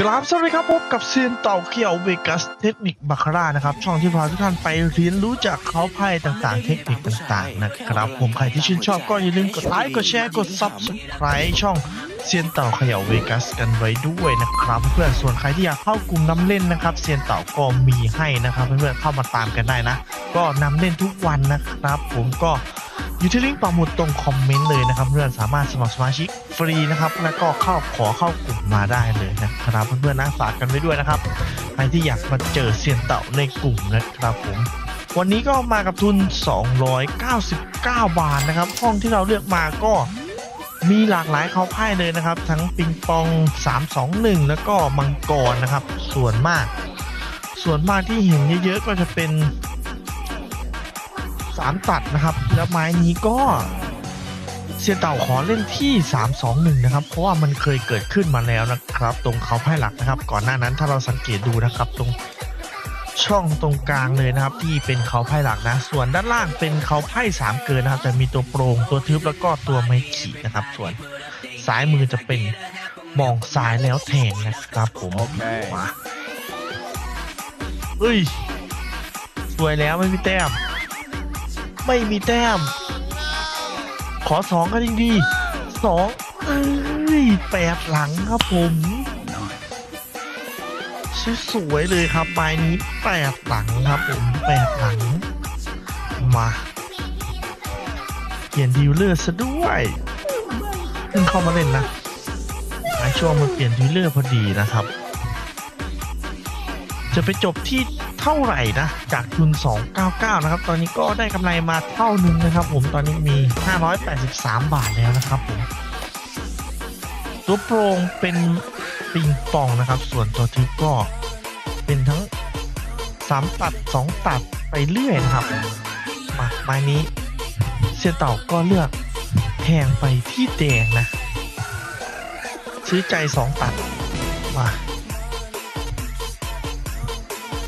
กราบสวัสดีครับพบกับเซียนเต่าเขียวเวกัสเทคนิคบาคาร่านะครับ ช่องที่พาทุกท่านไปเรียนรู้จากเขาไพ่ต่างๆ เทคนิคต่างๆ นะครับ ผมใครที่ชื่นชอบก็อย่าลืมกดไลค์กดแชร์กด Subscribe ช่องเซียนเต่าเขย่าเวกัสกันไว้ด้วยนะครับ เพื่อนส่วนใครที่อยากเข้ากลุ่มน้ำเล่นนะครับเซียนเต่าก็มีให้นะครับเพื่อนๆเข้ามาตามกันได้นะ ก็นำเล่นทุกวันนะครับ ผมก็ อยู่ที่ลิงก์ปักหมุดตรงคอมเมนต์เลยนะครับเพื่อนสามารถสมัครสมาชิกฟรีนะครับ แล้วก็เข้าขอเข้ากลุ่มมาได้เลยนะครับเพื่อนๆนะฝากกันไว้ด้วยนะครับใครที่อยากมาเจอเซียนเต่าในกลุ่มนะครับผมวันนี้ก็มากับทุน 299 บาทนะครับ ห้องที่เราเลือกมาก็มีหลากหลายเขาไพ่เลยนะครับ ทั้งปิงปอง 321 แล้วก็มังกรนะครับ ส่วนมาก ส่วนมากที่เห็นเยอะๆก็จะเป็น สามตัดนะครับ แล้วไม้นี้ก็เสียเต่าขอเล่นที่ 321 นะครับ เพราะว่ามันเคยเกิดขึ้นมาแล้วนะครับ ตรงเขาไพ่หลักนะครับ ก่อนหน้านั้นถ้าเราสังเกตดูนะครับ ตรงช่องตรงกลางเลยนะครับ ที่เป็นเขาไพ่หลักนะ ส่วนด้านล่างเป็นเขาไพ่สามเกินนะครับแต่มีตัวโปรงตัวทึบแล้วก็ตัวไม้ขีดนะครับ ส่วนซ้ายมือจะเป็นมองซ้ายแล้วแทงนะครับผมโอเคมาเฮ้ยสวยแล้วไม่มีแต้ม ไม่มีแต้ม ขอสองก็ดีดีสองเอ้ยแปดหลังครับผมสวยเลยครับใบนี้แปดหลังครับผมแปดหลัง มาเปลี่ยนดีลเลอร์ซะด้วยเพิ่งเข้ามาเล่นนะช่วงมาเปลี่ยนดีลเลอร์พอดีนะครับ จะไปจบที่ เท่าไหร่นะ จากทุน 299 นะครับ ตอนนี้ก็ได้กำไรมาเท่านึงนะครับ ผมตอนนี้มี 583 บาทแล้วนะครับผมตัวโปรงเป็นปิงปองนะครับ ส่วนตัวทึบก็เป็นทั้ง 3 ตัด 2 ตัดไปเรื่อยนะครับมาไม้นี้เสียเต่าก็เลือกแทงไปที่แดงนะ ซื้อใจ 2 ตัดมา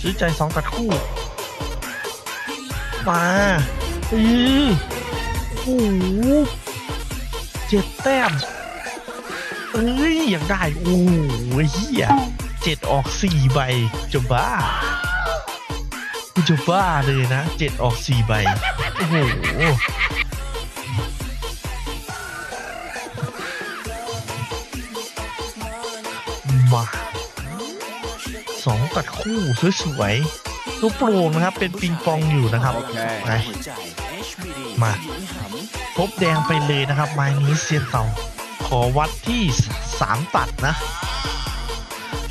ซื้อใจสองตัดคู่มาอือโอ้โหเจ็ดแต้ม เอ้ยยังได้ โอ้โหเฮียเจ็ดออกสี่ใบจะบ้าจะบ้าเลยนะเจ็ดออกสี่ใบ โอ้โห ตัดคู่สวยๆตัวโปร่งนะครับ เป็นปิงปองอยู่นะครับโอเคไปมาพบแดงไปเลยนะครับไม้นี้เซียนเต่าขอวัดที่สามตัดนะ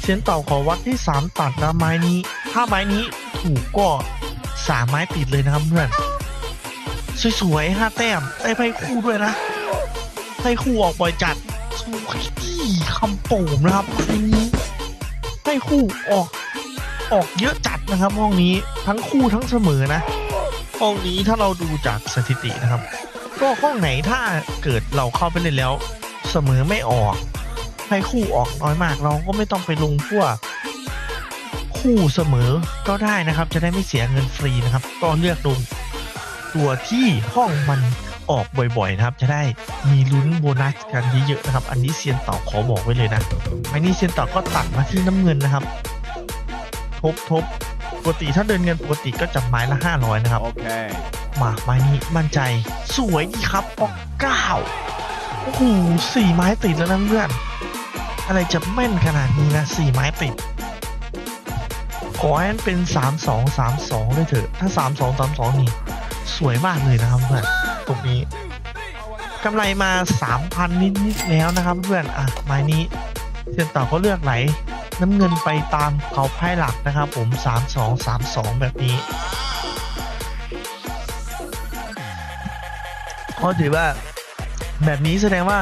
เซียนเต่าขอวัดที่สามตัดนะไม้นี้ ถ้าไม้นี้ถูกก็สามไม้ติดเลยนะครับเพื่อนสวยๆห้าแต้มได้ไพ่คู่ด้วยนะไพ่คู่ออกบ่อยจัดสวยคำโป่งนะครับไม้นี้ไพ่คู่ออก ออกเยอะจัดนะครับห้องนี้ทั้งคู่ทั้งเสมอนะห้องนี้ถ้าเราดูจากสถิตินะครับ ก็ห้องไหนถ้าเกิดเราเข้าไปเล่นแล้วเสมอไม่ออก ให้คู่ออกน้อยมากเราก็ไม่ต้องไปลงพวกคู่เสมอก็ได้นะครับ จะได้ไม่เสียเงินฟรีนะครับก็เลือกลงตัวที่ห้องมันออกบ่อยๆนะครับ จะได้มีลุ้นโบนัสกันเยอะๆนะครับ อันนี้เซียนต่อขอบอกไว้เลยนะอันนี้เซียนต่อก็ตัดมาที่น้ำเงินนะครับ ทบทบปกติถ้าเดินเงินปกติก็จะไม้ละ 500 นะครับ โอเค มาไม้นี้มั่นใจ สวยดีครับออกเก้าโอ้โหสี่ไม้ติดแล้วนะเพื่อน อะไรจะแม่นขนาดนี้นะสี่ไม้ติด ขอให้มันเป็นสามสองสามสองเลยเถอะ ถ้าสามสองสามสองนี่ สวยมากเลยนะครับเพื่อน ตรงนี้กำไรมาสามพันนิดๆแล้วนะครับเพื่อน อะไม้นี้เซียนต่อก็เลือกไหล น้ำเงินไปตามเขาไพ่หลักนะครับผมสามสองสามสองแบบนี้เพราะถือว่าแบบนี้แสดงว่า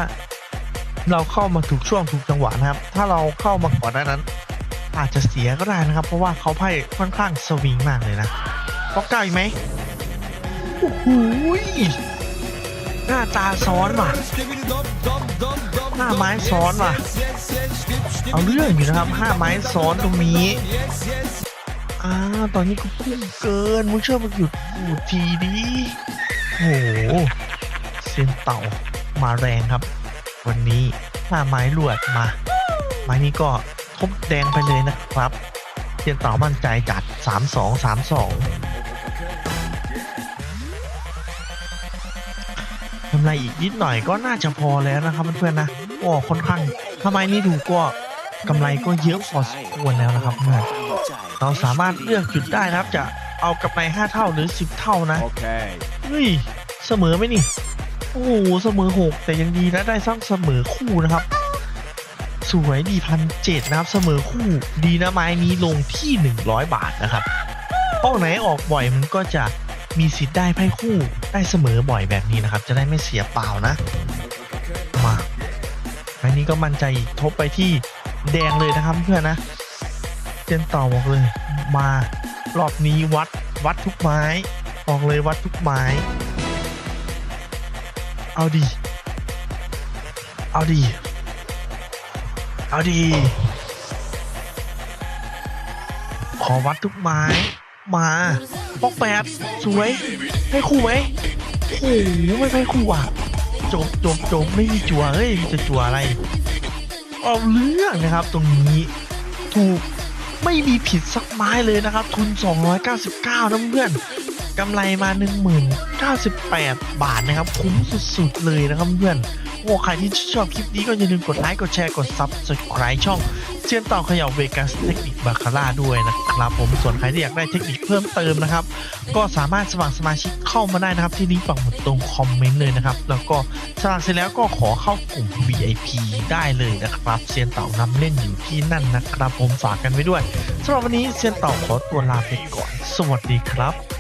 เราเข้ามาถูกช่วงถูกจังหวะนะครับ ถ้าเราเข้ามาก่อนหน้านั้น อาจจะเสียก็ได้นะครับ เพราะว่าเขาไพ่ค่อนข้างสวิงมากเลยนะก็เก้าอีกไหมโอ้โห หน้าตาซ้อนว่ะ ห้าไม้ซ้อนว่ะ เอาเรื่องอยู่นะครับห้าไม้ซ้อนตรงนี้อ่าตอนนี้ก็พุ่งเกินมึงเชื่อมันหยุดหยุดทีดีโอ้โหเซียนเต่ามาแรงครับ วันนี้ห้าไม้ลวดมา ไม้นี้ก็ทบแดงไปเลยนะครับเซียนเต่ามั่นใจจัด3 2 3 2 กำไรอีกนิดหน่อยก็น่าจะพอแล้วนะครับเพื่อนๆนะโอ้ค่อนข้างทำไมนี่ดูก็กำไรก็เยอะพอสมควรแล้วนะครับเพื่อนเราสามารถเลือกจุดได้นะครับ จะเอากำไร5เท่าหรือ 10 เท่านะ Okay. เฮ้ยเสมอไหมนี่โอ้โหเสมอหกแต่ยังดีนะได้สร้างเสมอคู่นะครับ สวยดีพันเจ็ดนะครับเสมอคู่ดีนะไม้นี้ลงที่ 100 บาทนะครับห้องไหนออกบ่อยมันก็จะ มีสิทธิ์ได้ไพ่คู่ได้เสมอบ่อยแบบนี้นะครับ จะได้ไม่เสียเปล่านะ มาไม้นี้ก็มั่นใจทบไปที่แดงเลยนะครับเพื่อนนะเจนต่อบอกเลย มารอบนี้วัดวัดทุกไม้บอกเลยวัดทุกไม้ เอาดี เอาดี เอาดี ขอวัดทุกไม้มา ปอกแปดสวย ให้คู่ไหมโอ้โหไม่ให้คู่อะจบจบจบไม่มีจั่วเฮ้ยจะจั่วอะไรเอาเรื่องนะครับ ตรงนี้ถูกไม่มีผิดสักไม้เลยนะครับ ทุน 299นะเพื่อนกำไรมา 1098 บาทนะครับ คุ้มสุดๆเลยนะครับเพื่อนโอ้ใครที่ชอบคลิปนี้ก็อย่าลืมกดไลค์ กดแชร์ กด Subscribe ช่อง เชียนต่อเขย่าเวกัสเทคนิคบาคาร่าด้วยนะครับ ผมส่วนใครที่อยากได้เทคนิคเพิ่มเติมนะครับ ก็สามารถสมัครสมาชิกเข้ามาได้นะครับ ที่ลิงก์ปักหมุดตรงคอมเมนต์เลยนะครับ แล้วก็สมัครเสร็จแล้วก็ขอเข้ากลุ่ม VIP ได้เลยนะครับเซียนเต่านำเล่นอยู่ที่นั่นนะครับ ผมฝากกันไว้ด้วยสำหรับวันนี้เซียนเต่าขอตัวลาไปก่อน สวัสดีครับ